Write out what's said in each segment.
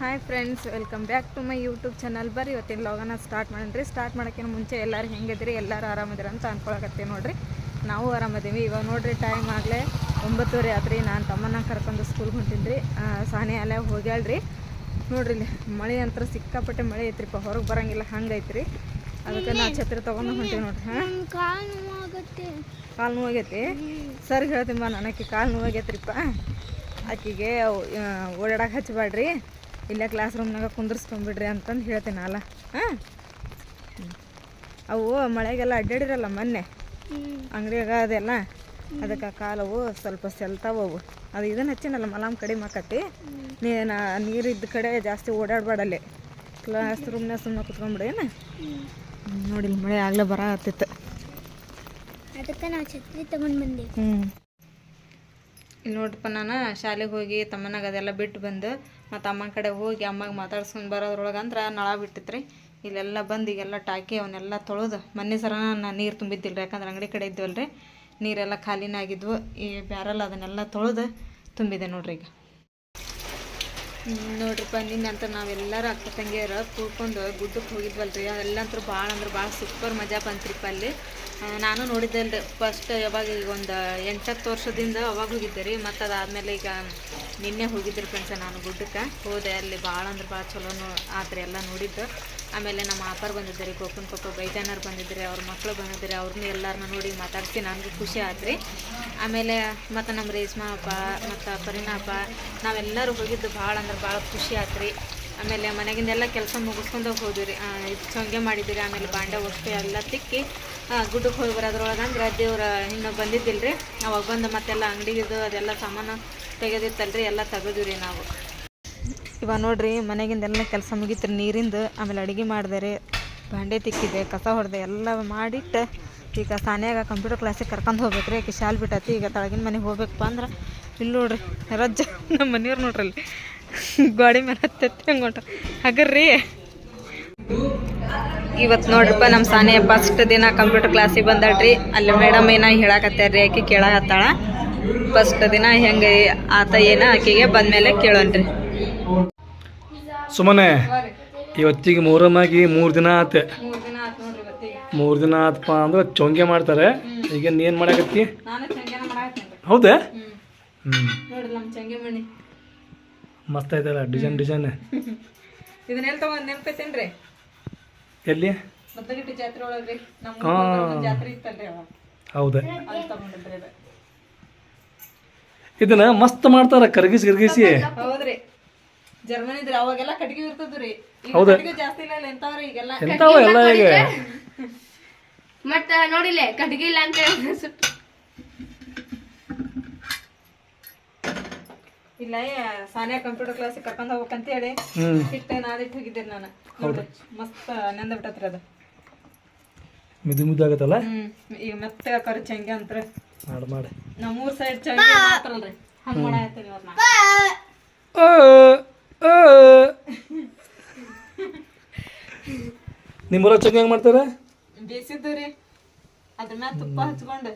Hi friends welcome back to my YouTube channel ಬರ್ರಿ ಇವತ್ತಿನ ಲಾಗನ start ಮಾಡಿದ್ರಿ ಸ್ಟಾರ್ಟ್ ಮಾಡೋಕ್ಕಿಂತ ಮುಂಚೆ ಎಲ್ಲರೂ ಹೆಂಗಿದ್ರಿ ಎಲ್ಲರೂ ಆರಾಮದಿರ ಅಂತ ಅಂದ್ಕೊಳಕತ್ತೆ ನೋಡಿರಿ. ನಾವು ಆರಾಮದೀವಿ ಇವಾಗ ನೋಡಿರಿ ಟೈಮ್ ಆಗಲೇ ಒಂಬತ್ತುವರೆ ಆತ್ರಿ. ನಾನು ತಮ್ಮನ್ನ ಕರ್ಕೊಂಡು ಸ್ಕೂಲ್ಗೆ ಹೊಂಟಿದ್ರಿ. ಸಾನೆ ಅಲ್ಲೇ ಹೋಗ್ಯಾಳ್ರಿ. ನೋಡ್ರಿ ಇಲ್ಲಿ ಮಳೆ ಅಂತ ಸಿಕ್ಕಾಪಟ್ಟೆ ಮಳೆ ಐತ್ರಿಪ್ಪ. ಹೊರಗೆ ಬರಂಗಿಲ್ಲ ಹಂಗೈತ್ರಿ ಅದಕ್ಕೆ ನಾ ಛತ್ರಿ ತೊಗೊಂಡು ಹೊಂಟೀವಿ ನೋಡ್ರಿ. ಹಾಂ? ಕಾಲು ನೋವಾಗೈತಿ ಸರ್ ಹೇಳ್ತೀನಿ ಬಾ ನನಗೆ ಕಾಲು ನೋವಾಗೈತ್ರಿಪ್ಪ ಆಕಿಗೆ ಓಡಾಡಕ್ಕೆ ಹಚ್ಚಬೇಡ್ರಿ ಇಲ್ಲೇ ಕ್ಲಾಸ್ ರೂಮ್ನಾಗ ಕುಂದ್ರಿಸ್ಕೊಂಬಿಡ್ರಿ ಅಂತಂದು ಹೇಳ್ತೇನೆ ಅಲ್ಲ? ಹಾಂ? ಅವು ಮಳೆಗೆಲ್ಲ ಅಡ್ಡಾಡಿರಲ್ಲ ಮೊನ್ನೆ? ಅಂಗಡಿಯಾಗ ಅದೆಲ್ಲ? ಅದಕ್ಕೆ ಕಾಲವು ಸ್ವಲ್ಪ ಸೆಲ್ತಾವು ಅವು. ಅದು ಇದನ್ನು ಹಚ್ಚಿನಲ್ಲ ಮಲಾಮ್ ಕಡಿಮೆ ಆಕತಿ ನೀನು ನೀರು ಇದ್ದ ಕಡೆ ಜಾಸ್ತಿ ಓಡಾಡಬೇಡಲ್ಲಿ ಕ್ಲಾಸ್ ರೂಮ್ನಾಗ ಸುಮ್ಮನೆ ಕುತ್ಕೊಂಡ್ಬಿಡಿ ಏನು? ನೋಡಿ ಮಳೆ ಆಗಲೇ ಬರ ಹತ್ತಿತ್ತು ಅದಕ್ಕೆ ನಾವು ಛತ್ರಿ ತಗೊಂಡು ಬಂದೆ ಹ್ಞೂ ನೋಡ್ರಪ್ಪ ನಾನು, ಶಾಲೆಗೆ ಹೋಗಿ ತಮ್ಮನಾಗ ಅದೆಲ್ಲ ಬಿಟ್ಟು ಬಂದು ಮತ್ತು ಅಮ್ಮನ ಕಡೆ ಹೋಗಿ ಅಮ್ಮಗೆ ಮಾತಾಡ್ಸ್ಕೊಂಡು ಬರೋದ್ರೊಳಗೆ ಅಂದ್ರೆ ನಳ ಬಿಟ್ಟಿತ್ರಿ. ಇಲ್ಲೆಲ್ಲ ಬಂದು ಈಗೆಲ್ಲ ಟಾಕಿ ಅವನ್ನೆಲ್ಲ ತೊಳೆದು, ಮೊನ್ನೆ ಸರ ನಾನು ನೀರು ತುಂಬಿದ್ದಿಲ್ಲ ರೀ ಯಾಕಂದ್ರೆ ಅಂಗಡಿ ಕಡೆ ಇದ್ವಲ್ಲ ರೀ ನೀರೆಲ್ಲ ಖಾಲಿನ ಆಗಿದ್ವು, ಈ ಬ್ಯಾರಲ್ ಅದನ್ನೆಲ್ಲ ತೊಳೆದು ತುಂಬಿದೆ ನೋಡ್ರಿ ಈಗ. ನೋಡ್ರಿಪ್ಪ, ನಿನ್ನಂತ ನಾವೆಲ್ಲರೂ ಅಕ್ಕ ತಂಗಿಯರು ಕೂಡ್ಕೊಂಡು ಗುಡ್ಡಕ್ಕೆ ಹೋಗಿದ್ವಲ್ರಿ. ಅವೆಲ್ಲ ಅಂತೂ ಭಾಳ ಅಂದ್ರೆ ಭಾಳ ಸೂಪರ್ ಮಜಾ ಬಂತ್ರಿಪ್ಪ ಅಲ್ಲಿ. ನಾನು ನೋಡಿದ್ದಲ್ರಿ ಫಸ್ಟ್ ಯಾವಾಗ ಈಗ ಒಂದು ಎಂಟತ್ತು ವರ್ಷದಿಂದ ಅವಾಗ ಹೋಗಿದ್ದೆ ರೀ ಮತ್ತು ಅದಾದಮೇಲೆ ಈಗ ನಿನ್ನೆ ಹೋಗಿದ್ರಿ ಫ್ರೆಂಡ್ಸ ನಾನು ಗುಡ್ಡಕ್ಕೆ. ಹೋದೆ ಅಲ್ಲಿ ಭಾಳ ಅಂದ್ರೆ ಭಾಳ ಚಲೋನು ಆತ್ರಿ, ಎಲ್ಲ ನೋಡಿದ್ದು. ಆಮೇಲೆ ನಮ್ಮ ಆಪರ್ ರೀ ಗೋಪನ್ ಪಪ್ಪ ಬಂದಿದ್ದೆ ಬಂದಿದ್ರಿ ಅವ್ರ ಮಕ್ಕಳು ಬಂದಿದ್ರಿ ಅವ್ರನ್ನೂ ಎಲ್ಲರನ್ನ ನೋಡಿ ಮಾತಾಡ್ತೀನಿ ನನಗೂ ಖುಷಿ ಆತ್ರಿ. ಆಮೇಲೆ ಮತ್ತು ನಮ್ಮ ರೇಷ್ಮಾ ಹಬ್ಬ ಮತ್ತು ಪರಿಣಾಪ, ನಾವೆಲ್ಲರೂ ಹೋಗಿದ್ದು ಭಾಳ ಅಂದ್ರೆ ಭಾಳ ಖುಷಿ ಆತ್ರಿ. ಆಮೇಲೆ ಮನೆಗಿಂದೆಲ್ಲ ಕೆಲಸ ಮುಗಿಸ್ಕೊಂಡು ಹೋದ್ವಿ ರೀ. ಇದು ಚೊಂಗೆ ಮಾಡಿದ್ದೀರಿ, ಆಮೇಲೆ ಬಾಂಡ ವಸ್ತು ಎಲ್ಲ ತಿಕ್ಕಿ ಗುಡ್ಡಕ್ಕೆ ಹೋಗಿ ಬರೋದ್ರೊಳಗೆ ಅಂದ್ರೆ ದೇವ್ರ ಇನ್ನೂ ಬಂದಿದ್ದಿಲ್ಲ ರೀ. ಅವಾಗ ಬಂದು ಮತ್ತೆಲ್ಲ ಅಂಗಡಿಗಿದು ಅದೆಲ್ಲ ಸಾಮಾನು ತೆಗೆದಿತ್ತಲ್ರಿ, ಎಲ್ಲ ತೆಗೆದ್ವಿ ರೀ ನಾವು. ಇವಾಗ ನೋಡ್ರಿ, ಮನೆಗಿಂದೆಲ್ಲ ಕೆಲಸ ಮುಗೀತ್ರಿ, ನೀರಿಂದು, ಆಮೇಲೆ ಅಡುಗೆ ಮಾಡಿದೆ ರೀ. ಬಾಂಡೆ ತಿಕ್ಕಿದೆ ಕಸ ಹೊಡೆದೆ, ಎಲ್ಲ ಮಾಡಿಟ್ಟು ಈಗ ಸಾನ್ಯಾಗ ಕಂಪ್ಯೂಟರ್ ಕ್ಲಾಸಿಗೆ ಕರ್ಕೊಂಡು ಹೋಗ್ಬೇಕು ರೀ ಆಕೆ ಶಾಲೆ ಬಿಟ್ಟತಿ, ಈಗ ತಳಗಿನ ಮನೆಗೆ ಹೋಗ್ಬೇಕಪ್ಪ ಅಂದ್ರೆ. ಇಲ್ಲಿ ನೋಡ್ರಿ ರಜ್ಜ ನಮ್ಮ ಮನೆಯವ್ರು ನೋಡ್ರಿ ಅಲ್ಲಿ ಗೋಡೆ ಮೇಲೆ ಹತ್ತತ್ತಿ ಹಂಗೆ ಹೊಂಟ ಹಗರ್ರಿ. ಇವತ್ತು ನೋಡ್ರಿಪ್ಪ ನಮ್ಮ ಸಾನೆ ಫಸ್ಟ್ ದಿನ ಕಂಪ್ಯೂಟರ್ ಕ್ಲಾಸಿಗೆ ಬಂದಾಳ್ರಿ. ಅಲ್ಲಿ ಮೇಡಮ್ ಏನ ಹೇಳಕತ್ತಾರ್ರಿ ಆಕೆ ಕೇಳಕತ್ತಾಳ ಫಸ್ಟ್ ದಿನ ಹೆಂಗೆ ಆತ ಏನ ಆಕೆಗೆ ಬಂದ್ಮೇಲೆ ಕೇಳೋಣ್ರಿ. ಸುಮ್ಮನೆ ಇವತ್ತಿಗೆ ಮೂರಮ್ಮಾಗಿ ಮೂರು ದಿನ ಆತ. ಮೂರು ದಿನ ಆತಪ್ಪ ಅಂದ್ರೆ ಚೊಂಗೆ ಮಾಡ್ತಾರೆ. ಈಗ ಮಾಡಾಕತ್ತಿ? ನಾನು ಚಂಗೆನ ಮಾಡಾಕತ್ತೀನಿ. ಹೌದಾ? ಹ್ಞೂ ಮಸ್ತ್ ಐತಲ್ಲ ಡಿಸೈನ್ ಡಿಸೈನ್. ಇದನ್ನ ಎಲ್ಲಿ ತಗೊಂಡ್ ನೆನಪೈತೇನ್ರಿ? ಎಲ್ಲಿ? ಮೊದಲಿಟ್ಟು ಜಾತ್ರೆ ಒಳಗ್ರಿ. ನಮ್ಮ ಜಾತ್ರೆ ಇತ್ತಲ್ರಿ ಅವಾಗ. ಹೌದಾ. ಅಲ್ಲಿ ತಗೊಂಡಿದ್ರಿ ಇದು ಇದನ್ನ ಮಸ್ತ್ ಮಾಡ್ತಾರ ಕರ್ಗಿಸಿ ಕರ್ಗಿಸಿ. ಹೌದ್ರಿ. ಜರ್ಮನಿದ್ರಿ ಅವಾಗೆಲ್ಲ ಕಟ್ಗೆ ಇರ್ತದ್ರಿ. ಈಗ ಹೌದಾ? ಕಟ್ಗೆ ಜಾಸ್ತಿ ಇಲ್ಲ ಇಲ್ಲ ಎಂತಾವ್ರಿ ಈಗೆಲ್ಲ? ಎಂತಾವ ಎಲ್ಲ ಈಗ ಮತ್ತ ನೋಡಿಲ್ಲ ಕಟ್ಗೆ ಇಲ್ಲ ಅಂತ ಹೇಳಿ ಸುಟ್ಟು ಇಲ್ಲ ಸಾನಿಯಾ ಕಂಪ್ಯೂಟರ್ ಕ್ಲಾಸಿಗೆ ಕರ್ಕೊಂಡ್ ಹೋಗ್ಬೇಕಂತ ಹೇಳಿ ಹಿಟ್ಟೆ ನಾದಿಟ್ಟು ಹೋಗಿದ್ದೀರಿ ನಾನು. ಮಸ್ತ್ ನೆಂದ ಬಿಟ್ಟತ್ರಿ ಅದು. ಮಿದು ಮಿದು ಆಗತ್ತಲ್ಲ? ಈಗ ಮತ್ತೆ ಖರ್ಚು ಚಂಗೆ ಅಂತ್ರ. ಮಾಡಿ ಮಾಡಿ. ನಮ್ಮೂರ್ ಸೈಡ್ ಚಂಗೆ ಮಾಡ್ತಾರಲ್ರಿ. ಹಂಗೆ ಮಾಡಾಕತ್ತೀನಿ ಇವತ್ತು ನಾ ಆ, ಆ. ನಿಮ್ಮೂರ ಚೊಂಗೆ ಹೆಂಗೆ ಮಾಡ್ತಾರೆ? ಬೇಯಿಸಿದ್ದು ರೀ. ಅದ್ರ ಮ್ಯಾಲ ತುಪ್ಪ ಹಚ್ಕೊಂಡು.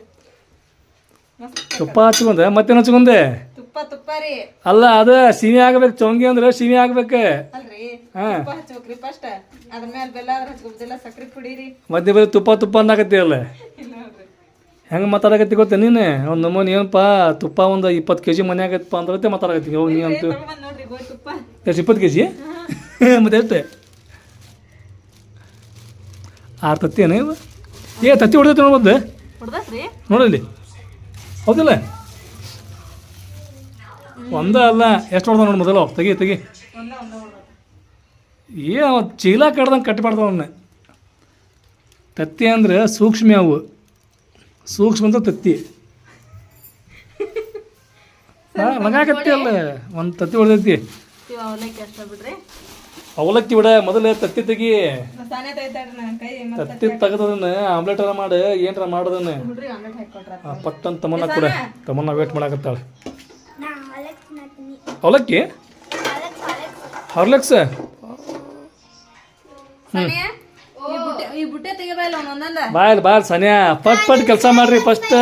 ತುಪ್ಪ ಹಚ್ಕೊಂಡೆ ಮತ್ತೇನು ಹಚ್ಕೊಂಡೆ? ತುಪ್ಪ ತುಪ್ಪ ರೀ. ಅಲ್ಲ ಅದ ಸೀಮೆ ಆಗ್ಬೇಕು ಚೊಂಗಿ ಅಂದ್ರೆ ಸಿಹಿ ಆಗ್ಬೇಕು? ಅಲ್ರಿ. ತುಪ್ಪ ಹಚ್ಬೇಕ್ರಿ ಫಸ್ಟ್ ಅದ್ರ ಬೆಲ್ಲ ಮಧ್ಯೆ ಬರೀ ತುಪ್ಪ ತುಪ್ಪ ಅಲ್ಲ? ಹೆಂಗ ಮಾತಾಡಕತ್ತಿ ಗೊತ್ತ ನೀನು? ಒಂದು ನಮೂನಿ ಏನಪ್ಪ ತುಪ್ಪ ಒಂದು ಇಪ್ಪತ್ತು ಕೆ ಜಿ ಮನೆ ಆಗತ್ತಪ್ಪ ಅಂದ್ರೆ ಮಾತಾಡಕತ್ತಿ. ಹೋಗಿ ನೀ ಅಂತ. ಎಷ್ಟು ಇಪ್ಪತ್ತು ಕೆ ಜಿ ಮತ್ತೆ ಎಷ್ಟು? ಆರು ತತ್ತಿ ಏನು? ಏ ತತ್ತಿ ಹೊಡೆದೈತೆ ನೋಡ್ಬೋದು ನೋಡಲ್ಲಿ ಹೌದಿಲ್ಲ? ಒಂದ ಅಲ್ಲ ಎಷ್ಟು ಹೊಡೆದ ನೋಡಿ ಮೊದಲು? ತೆಗಿ ತೆಗಿ. ಏ ಅವ ಚೀಲ ಕಡ್ದಂಗೆ ಕಟ್ಟಿ ಮಾಡ್ತಾವ ಅವನ್ನ ತತ್ತಿ ಅಂದ್ರೆ ಸೂಕ್ಷ್ಮ ಅವು. ಸೂಕ್ಷ್ಮ ಅಂದ್ರೆ ತತ್ತಿ. ಲಗಾಕತ್ತಿ ಅಲ್ಲ? ಒಂದು ತತ್ತಿ ಹೊಡೆದೈತಿ. ಅವಲಕ್ಕಿ ಬಿಡ ಮೊದಲು ತತ್ತಿ ತೆಗಿ. ತತ್ತಿ ತೆಗೆದದನ್ನ ಆಮ್ಲೆಟ್ ಮಾಡಿ ಏನ್ರ ಮಾಡೋದನ್ನ ಪಟ್ಟನ್ ತಮ್ಮನ್ನ ಕೂಡ. ತಮ್ಮನ್ನ ವೇಟ್ ಮಾಡಾಕತ್ತಾಳ. ಅವಲಕ್ಕಿ ಹಾಲಕ್ ಬಾಯಲ್ ಹಾರ್ಲೆಕ್ಸ್? ಸಾನಿಯಾ? ಈ ಬುಟ್ಟೆ ಈ ಬುಟ್ಟೆ ತೆಗಿಬಾಯಿಲ್ಲ ಒಂದೊಂದ? ಬಾಯ್ ಬಾಯ್ ಸನ್ಯಾ. ಪಟ್ ಪಟ್ ಕೆಲಸ ಮಾಡ್ರಿ ಫಸ್ಟ್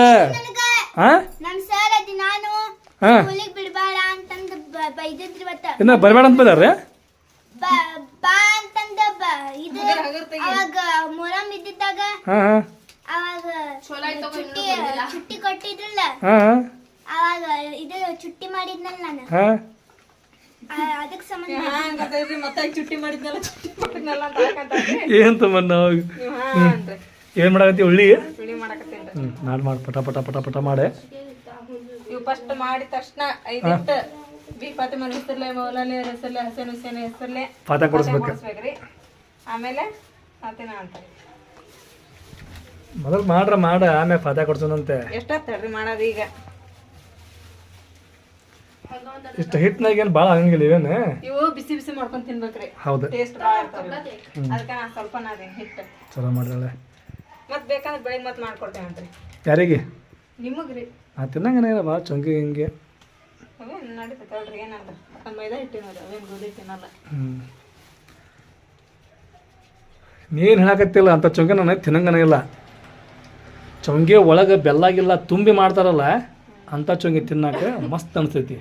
ಹಾ. ಇನ್ನ ಬರಬೇಡ ಅಂತ ಬೈದಾರ್ರಿ? ಬ- ಅಂತಂದ ಇದು. ಅವಾಗ ಮೊರಂ ಇದ್ದಿದ್ದಾಗ ಅವಾಗ ಚುಟ್ಟಿ ಚುಟ್ಟಿ ಕೊಟ್ಟಿದ್ರಲ್ಲ? ಅವಾಗ ಇದು ಚುಟ್ಟಿ ಮಾಡಿದ್ನಲ್ಲ ನಾನು. ಅದಕ್ಕೆ ಸಂಬಂಧ ಹಂಗಂತೈತ್ರಿ ಮತ್ತೆ ಚುಟ್ಟಿ ಮಾಡಿದ್ನಲ್ಲ ಚುಟ್ಟಿ ಮಾಡಿದ್ನಲ್ಲ ಅಂತ ಏನು ತಮ್ಮನ್ನ ಏನ್ ಮಾಡಕತ್ತಿ ಉಳ್ಳಿ ಹ್ಞೂ ಮಾಡಿ ಪಟ ಪಟ ಪಟ ಪಟ ಮಾಡೆ. ಇವು ಫಸ್ಟ್ ಮಾಡಿದ ತಕ್ಷಣ ಬಿ ಫಾತಿಮಾ ಹೆಸರ್ಲೆ ಮೌಲಾಲಿ ಹೆಸರ್ಲೆ ಹಸೇನ್ ಹುಸೇನ್ ಹೆಸರಲ್ಲೇ ಪಾತ ಕೊಡಿಸ್ಬೇಕು. ಕೊಡಿಸ್ಬೇಕ್ರಿ. ಆಮೇಲೆ ಫಾತಿಮಾ ಅಂತಾರೆ ಮೊದಲು ಮಾಡ್ರ ಮಾಡ ಆಮೇಲೆ ಪಾತ ಕೊಡ್ಸೋನಂತೆ ಎಷ್ಟಾತ್ ತಡ್ರಿ ಮಾಡೋದು ಈಗ? ಇಷ್ಟು ಹಿಟ್ನಾಗ ಏನು ಭಾಳ ಆಗಂಗಿಲ್ಲ ಇವೇನು? ಇವು ಬಿಸಿ ಬಿಸಿ ಮಾಡ್ಕೊಂಡ್ ತಿನ್ಬೇಕ್ರಿ. ಹೌದು. ಟೇಸ್ಟ್ ಭಾಳ ಇರ್ತಾವ್ರಿ ಅದಕ್ಕೆ ನಾ ಸ್ವಲ್ಪ ನಾದೇನ್ ಹಿಟ್ಟು ಚಲೋ ಮಾಡ್ರಲ್ಲ ಮತ್ ಬೇಕಂದ್ರೆ ಬೆಳಿಗ್ಗೆ ಮತ್ತೆ ಮಾಡ್ಕೊಡ್ತೇವಂತ್ರಿ ಯಾರಿಗೆ? ನಿಮಗ್ರಿ. ಆ ತಿನ್ನಂಗೇನಿಲ್ಲ ಭಾಳ ಚಂಗಿ ಹಿಂಗೆ. ತಿನ್ನಲ್ಲ ನೀನು ಹೇಳಕತ್ತಿಲ್ಲ, ಅಂತ ಚೊಂಗೆ ನನಗೆ ತಿನ್ನಂಗನ ಇಲ್ಲ ಚೊಂಗೆ ಒಳಗೆ ಬೆಲ್ಲಾಗಿಲ್ಲ ತುಂಬಿ ಮಾಡ್ತಾರಲ್ಲ ಅಂಥ ಚೊಂಗೆ ತಿನ್ನಕ್ಕೆ ಮಸ್ತ್ ಅನಿಸ್ತೈತಿ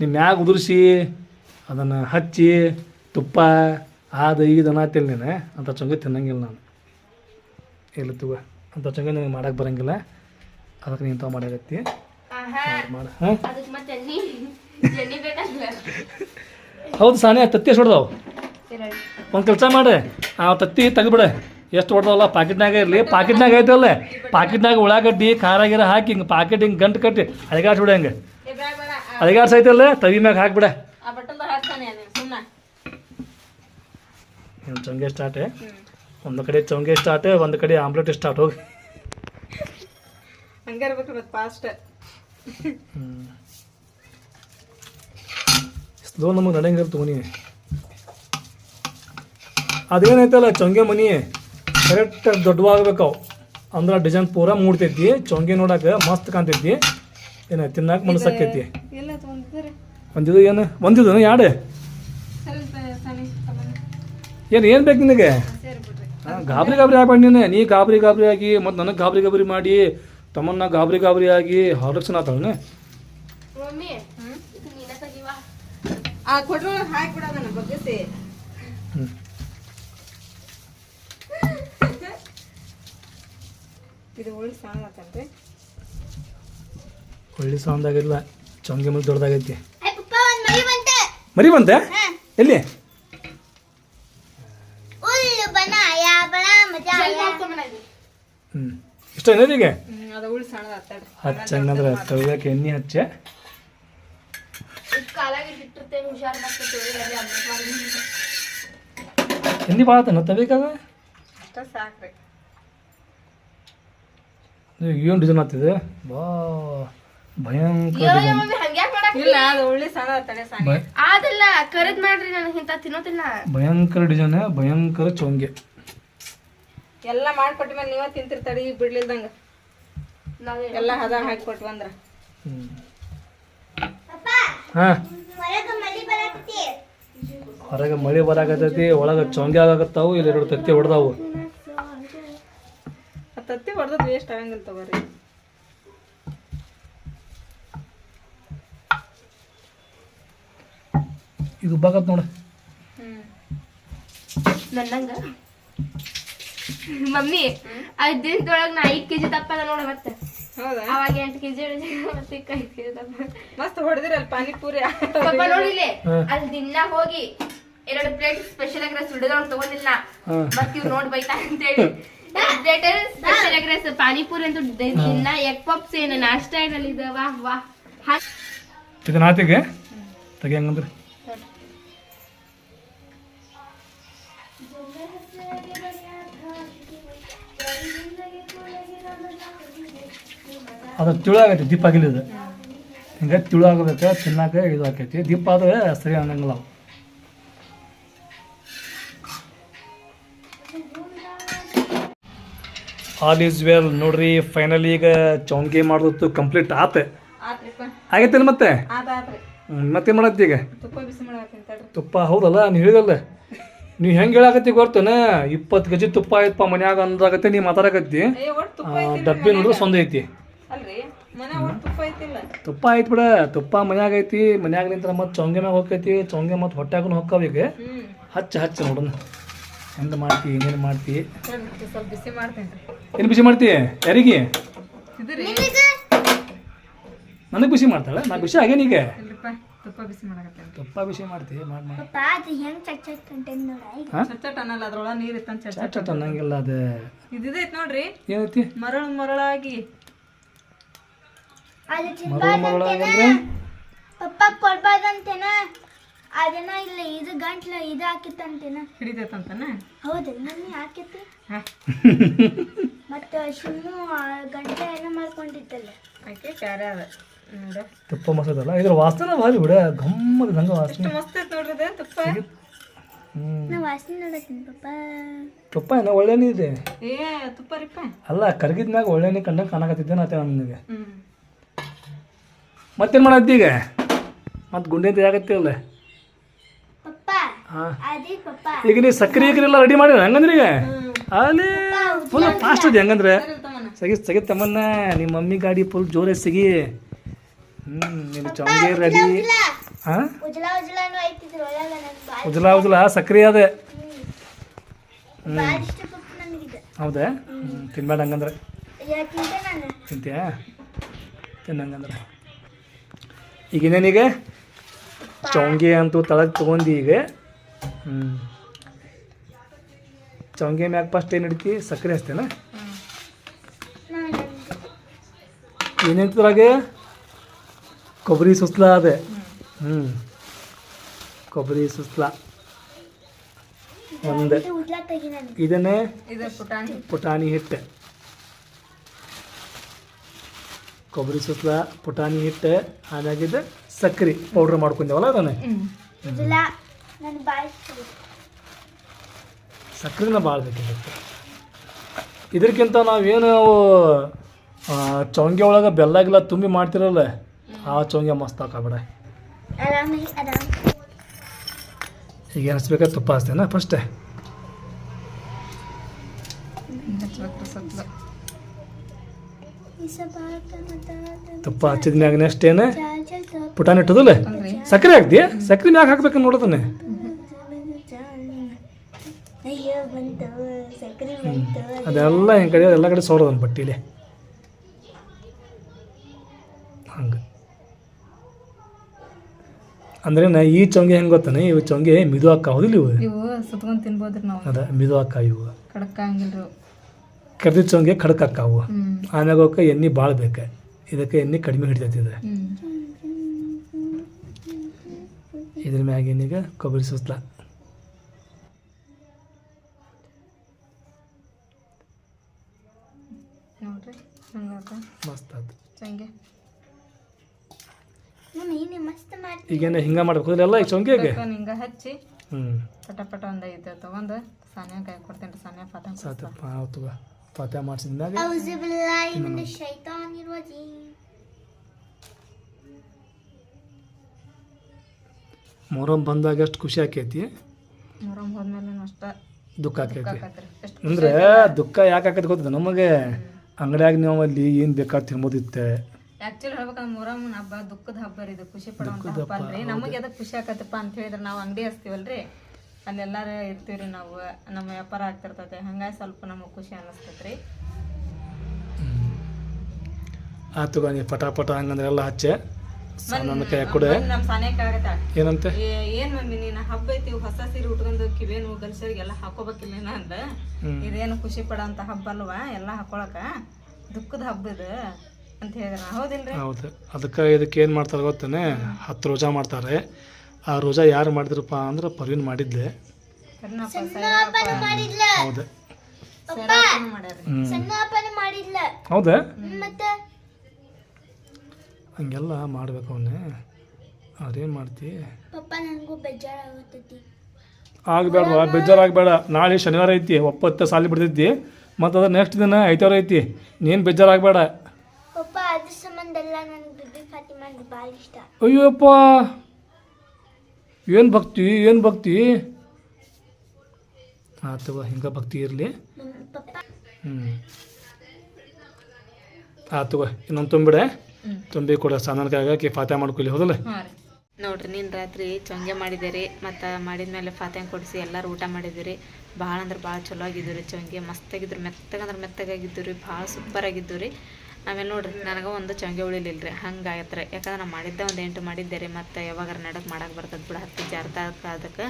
ನಿಮ್ಮ ಮ್ಯಾಗ ಉದುರಿಸಿ, ಅದನ್ನು ಹಚ್ಚಿ, ತುಪ್ಪ, ಆದ ಇದು ದನ ನೀನು ಅಂಥ ಚೊಂಗೆ ತಿನ್ನಂಗಿಲ್ಲ ನಾನು. ಇಲ್ಲ ತುವ ಅಂಥ ಚೊಂಗೆ ನನಗೆ ಮಾಡಕ್ಕೆ ಬರಂಗಿಲ್ಲ. ಅದಕ್ಕೆ ನೀನು ತಾವು ಮಾಡಾಕತ್ತಿ. ಹೌದು ಸಾನೆ ತತ್ತಿ ಹೊಡೆದವು? ಒಂದು ಕೆಲಸ ಮಾಡಿ ಆ ತತ್ತಿ ತೆಗೆದ್ಬಿಡ. ಎಷ್ಟು ಹೊಡೆದವಲ್ಲ? ಪಾಕೆಟ್ನಾಗ ಇರಲಿ. ಪಾಕೆಟ್ನಾಗ ಐತಲ್ಲ. ಪಾಕೆಟ್ನಾಗ ಉಳ್ಳಾಗಡ್ಡಿ ಖಾರ ಗಿರ ಹಾಕಿ ಹಿಂಗೆ ಪಾಕೆಟ್ ಹಿಂಗೆ ಗಂಟು ಕಟ್ಟಿ ಅಳಿಗಾಡ್ಸ್ಬಿಡ ಹಂಗೆ. ಏ ಬೇಡ ಬೇಡ. ಆ- ಅಳಿಗಾಡ್ಸೈತಲ್ಲ ತವಿ ಮ್ಯಾಗ ಹಾಕ್ಬಿಡ. ಚೊಂಗೆ ಸ್ಟಾರ್ಟ್ ಒಂದು ಕಡೆ ಚೌಂಗೆ ಸ್ಟಾರ್ಟ್ ಒಂದು ಕಡೆ ಆಮ್ಲೆಟ್ ಸ್ಟಾರ್ಟ್ ಹೋಗಿ. ಹಂಗೆ ಇರ್ಬೇಕ್ರಿ ಮತ್ತೆ ಫಾಸ್ಟ್ ಸ್ಲೋ ನಮಗೆ ನಡೆಯಂಗಿಲ್ಲ ತಗೋನಿ ಅದೇನೈತಲ್ಲ ಚೊಂಗೆ ಮನಿ? ಕರೆಕ್ಟ್ ದೊಡ್ಡವಾಗಬೇಕು ಅವು ಅಂದ್ರೆ ಡಿಸೈನ್ ಪೂರ ಮೂಡ್ತೈತಿ ಚೊಂಗೆ ನೋಡಕ್ಕೆ ಮಸ್ತ್ ಕಾಣ್ತೈತಿ. ಏನು ತಿನ್ನಕ್ಕೆ ಮನಸ್ಸಾಕೈತಿ ಒಂದಿದು ಏನು? ಒಂದಿದು ಯಾಡು? ಏನು ಏನು ಬೇಕು ನಿನಗೆ? ಗಾಬರಿ ಗಾಬರಿ ಆಗ್ಬೇಡ ನೀನು. ನೀ ಗಾಬರಿ ಗಾಬರಿ ಆಗಿ ಮತ್ತು ನನಗೆ ಗಾಬರಿ ಗಾಬರಿ ಮಾಡಿ ತಮ್ಮನ್ನ ಗಾಬರಿ ಗಾಬರಿಯಾಗಿ ಆಗಿ ಹೊರಕ್ಷಣ ಆತಾಳೆ ಒಳ್ಳೆ ಸೌಂದಾಗಿಲ್ಲ ಚೊಂಗೆ ಮೇಲೆ ದೊಡ್ಡದಾಗೈತಿ. ಮರಿ ಬಂತ ಮರಿ ಬಂತೆ ಹಾ. ಎಲ್ಲಿ? ಹ್ಮ್. ಹ್ಞೂ ಇಷ್ಟ ಏನಿಗೆ ಸಣ್ಣದತ್ತಡ್ರಿ ಹಚ್ಚಂಗಂದ್ರೆ ತಗೊಳಕ್ಕೆ ಎಣ್ಣೆ ಹಚ್ಚ. ಎಣ್ಣೆ ಭಾಳ ಅಷ್ಟ ಸಾಕ್ರಿ. ಏನು ಡಿಸೈನ್ ಆಗ್ತಿದೆ? ಬಾ ಭಯಂಕರ ಭಯಂಕರ ಡಿಸೈನ್ ಭಯಂಕರ ಚೊಂಗೆ. ಎಲ್ಲ ಮಾಡ್ಕೊಟ್ಟ ಮೇಲೆ ನೀವ ತಿಂತಿರ್ತಾಡಿ ಬಿಡ್ಲಿಲ್ದಂಗ. ಎಲ್ಲ ಹದ ಹಾಕಿ ಕೊಟ್ವಿ ಅಂದ್ರ. ಹೊರಗ ಮಳಿ ಬರಾಕತ್ತಿ? ಹೊರಗೆ ಮಳೆ ಬರಾಕತ್ತೈತಿ ಒಳಗೆ ಚೊಂಗೆ ಆಗಾಕತ್ತಾವು ಇಲ್ಲಿ ಎರಡು ತತ್ತಿ ಹೊಡೆದಾವು. ಆ ತತ್ತಿ ಹೊಡೆದ್ ವೇಸ್ಟ್ ಆಗಂಗಿಲ್ಲ ತಗೋರಿ. ಇದು ಬಾಕತ್ ನೋಡ. ನನ್ನಂಗ? ಮಮ್ಮಿ ಐದ್ ದಿನದೊಳಗ ನಾ ಐದ್ ಕೆಜಿ ದಪ್ಪ ಅದ ನೋಡ ಮತ್ತೆ. ಹೌದಾ? ಅವಾಗ ಎಂಟು ಕೆಜಿ ಮಸ್ತ್ ಹೊಡೆದಿರಲ್ಲ ಪಾನಿಪುರಿ. ಪಾಪ ನೋಡಿಲಿ. ಅಲ್ಲಿ ದಿನ ಹೋಗಿ ಎರಡು ಪ್ಲೇಟ್ ಸ್ಪೆಷಲ್ ಆಗಿ ರೈಸ್ ಹುಡುಗರು ತಗೊಂಡಿಲ್ಲ. ಮತ್ ಇವ್ ನೋಡ್ ಬೈತಾ ಅಂತೇಳಿ plate special egg rice panipuri ಅಂತೂ ದಿನ ಎಗ್ ಪಪ್ಸ್ ಏನ ನಾಷ್ಟ ಏನಲ್ಲಿ ಇದೆ ವಾಹ್ ವಾಹ್ ಹಾಕ್ ಅದು ತಿಳಾಗೈತಿ ದೀಪ ಆಗಿಲ್ಲ ಹಿಂಗೆ ತಿಳಾಗಬೇಕು ತಿನ್ನಾಕ ಇದು ಆಕೈತಿ. ದೀಪ ಆದರೆ ಸರಿ ಅನ್ನಂಗಿಲ್ಲ ಅವು. ಆಲ್ ಈಸ್ ವೆಲ್ ನೋಡ್ರಿ ಫೈನಲಿ ಈಗ ಚೌಂಗಿ ಮಾಡೋದು ಕಂಪ್ಲೀಟ್ ಆತ. ಆಗೈತೆ ಆಗೈತಿಲ್ಲ ಮತ್ತೆ? ಆತ ಮಾಡತ್ತೀಗ? ತುಪ್ಪ ಹೌದಲ್ಲ ನೀವು ಹೇಳಿದಲ್ಲ ನೀವು ಹೆಂಗೆ ಹೇಳಾಕತ್ತಿ ಗೊತ್ತನ? ಇಪ್ಪತ್ತು ಗಜಿ ತುಪ್ಪ ಐತಪ್ಪ ಮನ್ಯಾಗ ಅಂದಾಗತ್ತೆ ನೀ ಮಾತಾಡಕತ್ತಿ. ಡಬ್ಬಿ ನೋಡಿದ್ರೆ ಸೊಂದ ಐತಿ. ಅಲ್ರಿ ಮನೆ ಒಟ್ಟು ತುಪ್ಪ ಐತಿ ಬಿಡ ತುಪ್ಪ ಮನ್ಯಾಗ ಐತಿ ಮನ್ಯಾಗ ನಿಂತ ಮತ್ತೆ ಚೊಂಗೆ ಮ್ಯಾಗ ಹೋಗ್ತೈತಿ ಚೊಂಗೆ ಮತ್ತು ಹೋಗ್ತಾವ ಈಗ. ಹಚ್ಚ ಹಚ್ಚ ನೋಡೋಣ ಹೆಂಗೆ ಮಾಡ್ತಿ ಏನೇನು ಮಾಡ್ತಿ? ಸರಿ, ಸ್ವಲ್ಪ ಬಿಸಿ ಮಾಡ್ತೇನೆ ಏನು ಬಿಸಿ ಮಾಡ್ತಿ? ಯಾರಿಗೆ? ಇದ್ರಿ. ನನಗೆ ಬಿಸಿ ಮಾಡ್ತಾಳೆ? ನಾ ಬಿಸಿ ಆಗೇನೀಗ ತುಪ್ಪ ಬಿಸಿ ಮಾಡಕತ್ತೇನೆ? ತುಪ್ಪ ಬಿಸಿ ಮಾಡ್ತಿ ಮಾಡಿ ಮಾಡಿ ಪಪ್ಪ ಅದು ಹೆಂಗ್ ಚಟ್ ಚಟ್ ಕಂಟೆನ್ ನೋಡ ಹಾಂ? ಚಟ್ ಅನ್ನಲ್ಲ ಅದ್ರೊಳಗೆ ನೀರ್ ಇತ್ತಂತ ಚಟ್ ಚಟ್ ಅನ್ನಂಗಿಲ್ಲ ಅದು. ಇದಿದೈತೆ ನೋಡ್ರಿ? ಏನೈತಿ? ಮರಳು ಮರಳಾಗಿ. ಅದು ಮರಳು ಮರಳಾಗಂದ್ರೆ ಪಪ್ಪ ಕೊಡ್ಬಾರ್ದಂತೇನ? ಅದನ್ನ ಇಲ್ಲ ಇದು ಗಂಟ್ಲ ಇದು ಹಾಕಿತ್ತಂತೇನ? ಹಿಡಿತೈತಂತನ? ಹೌದು ಮಮ್ಮಿ ಹಾಕಿತ್ತು. ಮತ್ತೆ ಶಿಮ್ಮು ಆ ಗಂಟ್ಲ ಏನೋ ಮಾಡ್ಕೊಂಡಿತ್ತಲ್ಲ? ಆಕೆ ಕ್ಯಾರೆ ಅದ. ತುಪ್ಪ ಮಸದಲ್ಲ ಇದ್ರ ವಾಸನೆ ಭಾರಿ ಬಿಡ ಗಮ್ಮದ ಹಂಗ ವಾಸನೆ. ಮಸ್ತ್ ಐತ್ ನೋಡ್ರಿ ಇದು ತುಪ್ಪ. ನಾ ವಾಸನೆ ನೋಡತ್ತೀನಿ ಪಪ್ಪ ತುಪ್ಪ ಏನೋ ಒಳ್ಳೆನೇ ಇದೆ? ಏ ತುಪ್ಪ ರೀಪ್ಪ ಅಲ್ಲ ಕರಗಿದ ಮ್ಯಾಗ ಒಳ್ಳೆನೇ ಕಂಡಂಗೆ ಕಾಣಕತ್ತಿದ್ದೆ ನಾ ನನಗೆ. ಮತ್ತೇನು ಮಾಡತ್ತಿ ಈಗ? ಮತ್ತೆ ಗುಂಡೆ ಆಗತ್ತಿಲ್ಲ ಪಪ್ಪ. ಹಾಂ. ಅದೇ ಪಪ್ಪ. ಈಗ ನೀ ಸಕ್ಕರೆ ಎಲ್ಲ ರೆಡಿ ಮಾಡಿ ಹಂಗಂದ್ರೆ ಈಗ? ಅಲ್ಲಿ ಫುಲ್ ಫಾಸ್ಟ್ ಇದೆ ಹಂಗಂದ್ರೆ? ಸಗಿ ಸಗಿ ತಮ್ಮನ್ನ ನಿಮ್ಮ ಮಮ್ಮಿ ಗಾಡಿ ಫುಲ್ ಜೋರೇ ಸಿಗಿ. ಹ್ಞೂ ನಿನ್ನ ಚೌಂಗಿ ರೆಡಿ. ಹಾಂ ಉಜ್ಲ ಉಜಲ ಸಕ್ಕರೆ ಅದೇ. ಇಷ್ಟ ಹೌದಾ? ಹ್ಞೂ ತಿನ್ಬೇಡ ಹಂಗಂದ್ರೆ. ತಿಂತೀಯಾ? ತಿನ್ನಂಗಂದ್ರೆ ಈಗ ಇನ್ನೇನೀಗ? ಚೌಂಗಿ ಅಂತೂ ತಳಗೆ ತೊಗೊಂಡು ಈಗ. ಹ್ಞೂ ಚೌಂಗಿ ಮ್ಯಾಗ ಫಸ್ಟ್ ಏನು ಹಿಡ್ತಿ ಸಕ್ಕರೆ ಹಚ್ತೇನ ಏನೇಂತದ್ರಾಗ ಕೊಬ್ಬರಿ ಸುಸ್ಲ ಅದೇ. ಹ್ಞೂ ಕೊಬ್ಬರಿ ಸುಸ್ಲ. ಒಂದು. ಇದನ್ನೇ ಪುಟಾಣಿ. ಪುಟಾಣಿ ಹಿಟ್ಟು. ಕೊಬ್ಬರಿ ಸುಸ್ಲ ಪುಟಾಣಿ ಹಿಟ್ಟು ಆಮ್ಯಾಗಿದ್ದು ಸಕ್ಕರೆ ಪೌಡ್ರ್ ಮಾಡ್ಕೊಂಡೇವಲ್ಲ ಅದನ್ನೇ. ಸಕ್ಕರೆನ ಭಾಳ ಬೇಕಿರುತ್ತೆ ಇದಕ್ಕಿಂತ ನಾವೇನು ಚೌಂಗೆ ಒಳಗೆ ಬೆಲ್ಲ ಗಿಲ್ಲ ತುಂಬಿ ಮಾಡ್ತಿರಲ್ಲ ಆ ಚೌಂಗೆ ಮಸ್ತ್ ಹಾಕಬೇಡ ಈಗ ಏನಿಸ್ಬೇಕಾ ತುಪ್ಪ ಹಚ್ತೇನ ಫಸ್ಟೇ? ತುಪ್ಪ ಹಚ್ಚಿದ ಮ್ಯಾಗ ನೆಕ್ಸ್ಟ್ ಏನು? ಪುಟಾಣಿ ಇಟ್ಟದಲ್ಲ? ಸಕ್ಕರೆ ಹಾಕ್ದಿ ಸಕ್ಕರೆ ಮ್ಯಾಗ ಹಾಕ್ಬೇಕು ನೋಡೋದನ್ನ ಅದೆಲ್ಲ ಹಿಂಗೆ ಕಡೆ ಎಲ್ಲ ಕಡೆ ಸೋಡೋದನ್ನ ಬಟ್ಟಿಲಿ ಹಂಗೆ ಅಂದ್ರೆ ನಾ ಈ ಚೊಂಗೆ ಹೆಂಗೆ ಗೊತ್ತಾನೆ? ಇವು ಚೊಂಗೆ ಮಿದು ಅಕ್ಕ ಹೌದಿಲ್ಲ ಇವು? ಇವು ಸುತ್ಕೊಂಡ್ ತಿನ್ಬೋದ್ರಿ ನಾವು. ಅದ ಮಿದು ಹಾಕ ಇವು. ಕಡಕಂಗಿಲ್ರಿ ಚೊಂಗೆ ಖಡಕ್ ಹ್ಮ್. ಆಮ್ಯಾಗ ಅವಕ್ಕೆ ಎಣ್ಣೆ ಭಾಳ ಬೇಕು. ಇದಕ್ಕೆ ಎಣ್ಣೆ ಕಡಿಮೆ ಹಿಡಿತೈತಿ ಇದು. ಇದ್ರ ಮ್ಯಾಗ ಏನೀಗ ಕೊಬ್ಬರಿ ಸುತ್ತಲ ನೋಡ್ರಿ ಮಸ್ತ್ ಆಯ್ತು ಚಂಗೆ ನಾನು ಏನೇ ಮಸ್ತ್ ಮಾಡ್ತೀನಿ ಈಗೇನು ಹಿಂಗೆ ಮಾಡ್ಬೇಕು? ಎಲ್ಲ ಈಗ ಸೊಂಕಿಗೆ ಹಿಂಗೆ ಹಚ್ಚಿ ಹ್ಞೂ ಪಟ ಒಂದು ಐತೆ ತೊಗೊಂಡು ಸಾನ್ಯ ಕೈ ಕೊಡ್ತೇನೆ ಸಾನ್ಯ ಫಾತ ಸಾತ ಪಾತುಗ ಫಾತ ಮಾಡಿಸಿದ್ನಾಗ ಔಜು ಬಂದಾಗ ಎಷ್ಟು ಖುಷಿ ಆಕೈತಿ? ಮೊರಂ ಹೋದ್ಮೇಲೆ ಅಷ್ಟ. ದುಃಖ ಆಕೈತಿ. ಅಂದ್ರೆ ದುಃಖ ಯಾಕೆ ಆಕೈತಿ ಗೊತ್ತದ ನಮಗೆ? ಅಂಗಡಿಯಾಗ ನಾವು ಅಲ್ಲಿ ಏನು ಬೇಕಾ ತಿನ್ಬೋದಿತ್ತೆ. ಆಕ್ಚುಲಿ ಹೇಳ್ಬೇಕಂದ್ರೆ ಮೊರಂ ಹಬ್ಬ ದುಃಖದ ಹಬ್ಬ ರೀ ಇದು. ಖುಷಿ ಪಡುವಂತ ಹಬ್ಬ ಅಲ್ರಿ. ನಮಗೆ ಅದಕ್ಕೆ ಖುಷಿ ಆಕತ್ತಪ್ಪ ಅಂತ ಹೇಳಿದ್ರೆ ನಾವು ಅಂಗಡಿ ಹಚ್ತೀವಲ್ರಿ. ಅಲ್ಲೆಲ್ಲಾರು ಇರ್ತೀವ್ರಿ ನಾವು. ನಮ್ಮ ವ್ಯಾಪಾರ ಆಗ್ತಿರ್ತೈತೆ ಹಂಗಾಗಿ ಸ್ವಲ್ಪ ನಮಗೆ ಖುಷಿ ಅನ್ನಿಸ್ತೈತ್ರಿ ಆತು ಗಾಂಧಿ ಪಟ ಪಟ ಹಂಗಂದ್ರೆ ಎಲ್ಲ ಹಚ್ಚೆ. ನನ್ನ ಕೈ ಕೊಡೆ. ಏನಂತೆ? ಏನ್ ಮಮ್ಮಿ ನೀನು ಹಬ್ಬ ಐತಿ ಹೊಸ ಸೀರೆ ಉಟ್ಕೊಂಡು ಕಿವೇನು ಗಲ್ಸರಿಗೆಲ್ಲ ಹಾಕೋಬೇಕಿಲ್ಲ ಅಂದ. ಇದೇನು ಖುಷಿ ಪಡೋಂತ ಹಬ್ಬ ಅಲ್ವಾ? ಎಲ್ಲ ಹಾಕೊಳಕ. ದುಃಖದ ಹಬ್ಬ ಇದು. ಅಂತ ಹೇಳಿದ್ರ. ಹೌದಿಲ್ರಿ? ಹೌದು. ಅದಕ್ಕೆ ಇದಕ್ಕೆ ಏನು ಮಾಡ್ತಾರೆ ಗೊತ್ತೇನೆ? ಹತ್ತು ರೋಜಾ ಮಾಡ್ತಾರೆ. ಆ ರೋಜಾ ಯಾರು ಮಾಡಿದ್ರಪ್ಪ ಅಂದ್ರೆ ಪರ್ವಿನ್ ಮಾಡಿದ್ದೆ. ಹೌದು. ಹೌದಾ? ಮತ್ತೆ? ಹಂಗೆಲ್ಲ ಮಾಡ್ಬೇಕು ಅವನ್ನೇ ಅದೇನು ಮಾಡ್ತಿ? ಆಗಬೇಡ ಬೇಜಾರಾಗಬೇಡ. ನಾಳೆ ಶನಿವಾರ ಐತಿ. ಒಪ್ಪತ್ತು ಸಾಲಿ ಬಿಡ್ತೈತಿ. ಮತ್ತು ಅದ್ರ ನೆಕ್ಸ್ಟ್ ದಿನ ಐತವಾರ ಐತಿ. ನೀನು ಬೇಜಾರಾಗಬೇಡ ಪಪ್ಪ ಅದ್ರ ಸಂಬಂಧ ಎಲ್ಲ ನನಗೆ ಬಿಬಿ ಫಾತಿಮಾ ಅಂದ್ರೆ ಭಾಳ ಇಷ್ಟ ಅಯ್ಯಪ್ಪ ಏನು ಭಕ್ತಿ ಏನು ಭಕ್ತಿ? ಆತವ ಹಿಂಗ ಭಕ್ತಿ ಇರಲಿ. ಹ್ಮ್. ಆತವ ಹ್ಞೂ ಆ ತಗೋ ಇನ್ನೊಂದು ತುಂಬಿಡೆ. ತುಂಬಿ ಕೊಡ ಸಾಮಾನ್ಯಕ್ಕೆ ಹಾಕಿ ಫಾತೆ ಮಾಡ್ಕೊಲಿ ಹೌದಲ್ಲ? ನೋಡ್ರಿ ನೀನು ರಾತ್ರಿ ಚೊಂಗೆ ಮಾಡಿದ್ದೀರಿ ಮತ್ತು ಮಾಡಿದ್ಮೇಲೆ ಫಾತ್ಯಾಂಗ್ ಕೊಡಿಸಿ ಎಲ್ಲರೂ ಊಟ ಮಾಡಿದಿರಿ ಭಾಳ ಅಂದ್ರೆ ಭಾಳ ಚಲೋ ಆಗಿದ್ದು ರೀ ಚೊಂಗೆ. ಮಸ್ತಾಗಿದ್ರು ಮೆತ್ತಗಂದ್ರೆ ಮೆತ್ತಗಾಗಿದ್ದು ರೀ ಭಾಳ ಸೂಪರ್ ಆಗಿದ್ದು ರೀ ಆಮೇಲೆ ನೋಡ್ರಿ, ನನಗೆ ಒಂದು ಚಂಗೆ ಉಳಿಲಿಲ್ಲ ರೀ ಹಂಗೆ ರೀ ಯಾಕಂದ್ರೆ ನಾನು ಮಾಡಿದ್ದೆ ಒಂದು ಎಂಟು ಮಾಡಿದ್ದೆ ರೀ, ಮತ್ತು ಯಾವಾಗಾರ ನಡಕ್ಕೆ ಮಾಡಕ್ಕೆ ಬರ್ತದೆ ಬಿಡ, ಹತ್ತಿ ಜಾರ್ತಾ ಅದಕ್ಕೆ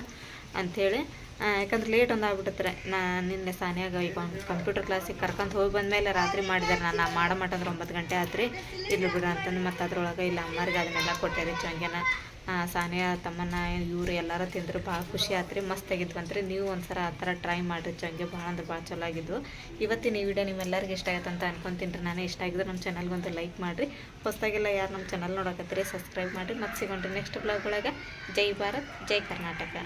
ಅಂಥೇಳಿ ಯಾಕಂದ್ರೆ ಲೇಟ್ ಒಂದು ಆಗ್ಬಿಟ್ಟತ್ರೆ. ನಾ ನಿನ್ನೆ ಸಾನಿಯಾಗ ಈಗ ಕಂಪ್ಯೂಟರ್ ಕ್ಲಾಸಿಗೆ ಕರ್ಕೊಂಡು ಹೋಗಿ ಬಂದಮೇಲೆ ರಾತ್ರಿ ಮಾಡಿದ್ದಾರೆ ನಾನು ಮಾಡೋ ಮಟ್ಟಂದ್ರೆ ಒಂಬತ್ತು ಗಂಟೆ ಆತ್ರಿ. ಇಲ್ಲಿ ಬಿಡ ಅಂತಂದು ಮತ್ತು ಅದ್ರೊಳಗೆ ಇಲ್ಲ ಅಮ್ಮರಿಗೆ ಅದನ್ನೆಲ್ಲ ಕೊಟ್ಟೆ ಚಂಗೆನ. ಸಾನಿಯ ತಮ್ಮನ ಇವರು ಎಲ್ಲರೂ ತಿಂದರು ಭಾಳ ಖುಷಿ ಆತ್ರಿ. ಮಸ್ತ್ ಆಗಿದ್ವಂತ್ರಿ ನೀವು ಒಂದ್ಸಲ ಆ ಥರ ಟ್ರೈ ಮಾಡಿರಿ ಚಂಗೆ. ಭಾಳ ಅಂದ್ರೆ ಭಾಳ ಚಲೋ ಆಗಿದ್ವು. ಇವತ್ತಿನ ಈ ವಿಡಿಯೋ ನಿಮ್ಮೆಲ್ಲರಿಗೂ ಇಷ್ಟ ಆಯ್ತು ಅಂತ ಅನ್ಕೊಂತೀನಿ ರೀ. ನಾನೇ ಇಷ್ಟ ಆಗಿದ್ರೆ ನಮ್ಮ ಚಾನಲ್ಗೆ ಒಂದು ಲೈಕ್ ಮಾಡಿರಿ. ಹೊಸದಾಗೆಲ್ಲ ಯಾರು ನಮ್ಮ ಚಾನಲ್ ನೋಡಕತ್ತೀರಿ ಸಬ್ಸ್ಕ್ರೈಬ್ ಮಾಡಿರಿ. ಮತ್ತು ಸಿಗೋಣ್ರಿ ನೆಕ್ಸ್ಟ್ ಬ್ಲಾಗ್ ಒಳಗೆ. ಜೈ ಭಾರತ್, ಜೈ ಕರ್ನಾಟಕ.